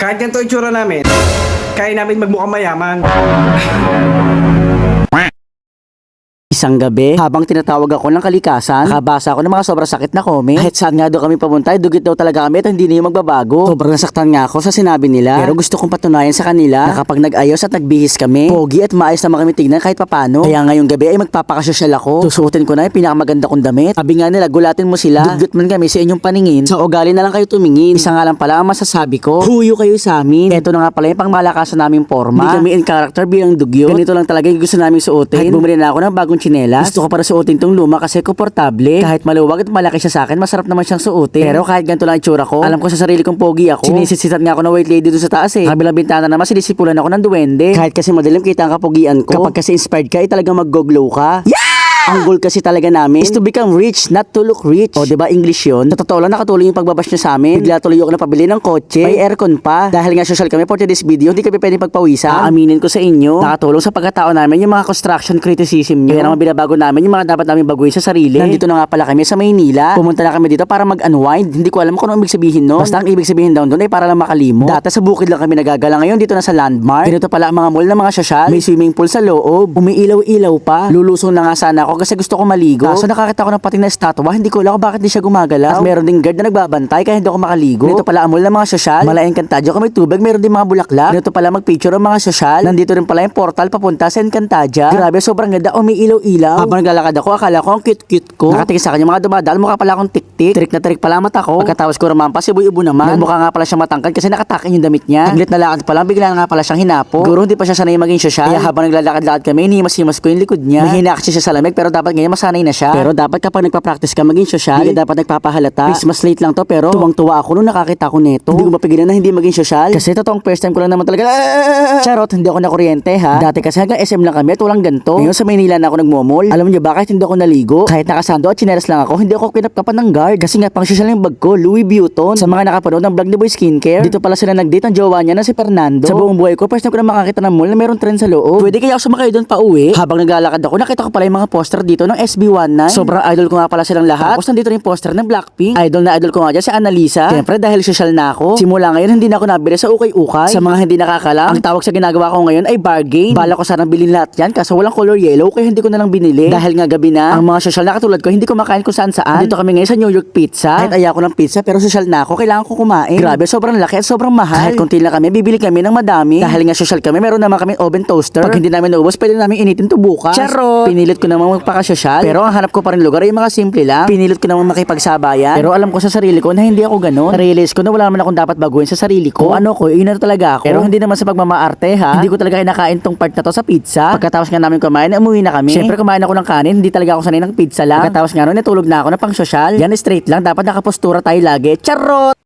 Kahit ganito yung tsura namin, kaya namin magmukhang mayaman. Isang gabi, habang tinatawag ako ng kalikasan, nakabasa ako ng mga sobrang sakit na comment. Kahit saan nga daw kami papunta, dugit daw talaga kami at hindi na yung magbabago. Sobrang nasaktan nga ako sa sinabi nila. Pero gusto kong patunayan sa kanila na kapag nag-ayos at nagbihis kami, pogi at maayos naman kami tignan kahit papano. Kaya ngayong gabi ay magpapakasosyal ako. Susuotin ko na yung pinakamaganda kong damit. Sabi nga nila, gulatin mo sila. Dugot man kami sa inyong paningin. Sa ugali na lang kayo tumingin. Isa nga lang pala ang masasabi ko. Huyo kayo sa amin. Ito na nga pala yung pangmalakasan naming forma. Hindi kami in character bilang dugyo. Ganito lang talaga yung gusto naming suotin. Kahit bumili na ako ng bagong tsinelas. Gusto ko para suotin tong luma kasi komportable. Kahit maluwag at malaki siya sa akin, masarap naman siyang suotin. Pero kahit ganito lang itsura ko, alam ko sa sarili kong pogi ako. Sinisisitan nga ako ng white lady doon sa taas eh. Kabilang bintana naman, sinisipulan ako ng duwende. Kahit kasi madalim kita ang kapugian ko. Kapag kasi inspired ka, ay talagang mag-glow ka. Ang goal kasi talaga namin is to become rich, not to look rich. O, di ba English yun? Sa totoo lang, nakatuloy yung pagbabash niya sa amin. Bigla tuloy ako na pabili ng kotse. May aircon pa. Dahil nga social kami for today's video, hindi kami pwedeng pagpawisan. Aaminin ko sa inyo, nakatulong sa pagkatao namin yung mga construction criticism nyo. Kaya naman binabago namin yung mga dapat namin baguhin sa sarili. Nandito na nga pala kami sa Maynila. Pumunta na kami dito para mag-unwind. Hindi ko alam kung ano ibig sabihin no. Basta ang ibig sabihin daw doon ay para lang makalimo. Data sa bukid lang kami nagagala ngayon dito na sa landmark. Ganito pala ang mga mall ng mga sosyal. May swimming pool sa loob. Umiilaw-ilaw pa. Lulusong na nga sana ako kasi gusto ko maligo. Kaso nakakita ko ng pating na estatwa. Hindi ko alam kung bakit di siya gumagalaw. At meron ding guard na nagbabantay kaya hindi ako makaligo. Ganito pala mall ng mga sosyal. Malayan Encantadia kung may tubig. Meron din mga bulaklak. Ganito pala mag-picture ang mga sosyal. Nandito rin pala yung portal papunta sa Encantadia. Grabe, sobrang ganda. Umiilaw-ilaw. Habang naglalakad ako, akala ko ang cute-cute ko. Nakatingin sa kanya mga dumadaan. Mukha pala akong tik-tik. Tirik na tirik pala mata ko. Pagkatapos ko ramampas, ibu-ibo naman. Nagmukha nga pala siyang matangkad kasi nakatakin yung damit niya. Saglit na lakad pa lang, bigla nga pala siyang hinapo. Siguro hindi pa siya sanay maging sosyal. Kaya habang naglalakad-lakad kami, hinimas-himas ko yung likod niya. May hinaksi siya sa lamig pero dapat ngayon masanay na siya. Pero dapat kapag nagpa-practice ka maging sosyal, hindi dapat nagpapahalata. Christmas late lang to pero tuwang-tuwa ako nung nakakita ko nito. Hindi ko mapigilan na hindi maging sosyal. Kasi totoong first time ko lang naman talaga. "Ah!" Charot, hindi ako na kuryente ha. Dati kasi hanggang SM lang kami at walang ganto. Ngayon sa Maynila na ako nagmomol. Alam niyo ba kahit hindi ako naligo, kahit nakasando at chinelas lang ako, hindi ako kinapkapan ng guard. Kasi nga pang sosyal yung bag ko, Louis Vuitton. Sa mga nakapanood ng vlog ni Boy Skincare, dito pala sila nag-date ang jowa niya na si Fernando. Sa buong buhay ko, first time ko na makakita ng mall na meron trend sa loob. Pwede kaya ako sumakay doon pa uwi. Habang naglalakad ako, nakita ko pala yung mga poster dito ng SB19. Sobrang idol ko nga pala silang lahat. Tapos nandito rin poster ng Blackpink. Idol na idol ko nga dyan si Annalisa. Siyempre dahil social na ako. Simula ngayon hindi na ako nabili sa ukay-ukay. Sa mga hindi nakakalam, ang tawag sa ginagawa ko ngayon ay bargain. Bala ko sanang bilhin lahat yan kaso walang color yellow kaya hindi ko na lang binili. Dahil nga gabi na, ang mga social na katulad ko hindi ko makain kung saan saan. Dito kami ngayon sa New York Pizza. Kahit ayaw ko ng pizza pero social na ako, kailangan ko kumain. Grabe, sobrang laki at sobrang mahal. Kahit konti lang kami, bibili kami ng madami. Dahil nga social kami, meron naman kami oven toaster. Pag hindi namin naubos, pwede namin initin to bukas. Charot! Pinilit ko naman magpakasosyal. Pero ang hanap ko pa rin lugar ay mga simple lang. Pinilit ko naman makipagsabayan. Pero alam ko sa sarili ko na hindi ako ganun. Realize ko na wala naman akong dapat baguhin sa sarili ko. Kung ano ko, yun na talaga ako. Pero hindi naman sa pagmamaarte ha. Hindi ko talaga kinakain tong part na to sa pizza. Pagkatapos nga namin kumain, umuwi na kami. Siyempre kumain ako ng kanin, hindi talaga ako sanay ng pizza lang. Pagkatapos nga nun, natulog na ako na pang sosyal. Yan straight lang, dapat nakapostura tayo lagi. Charot!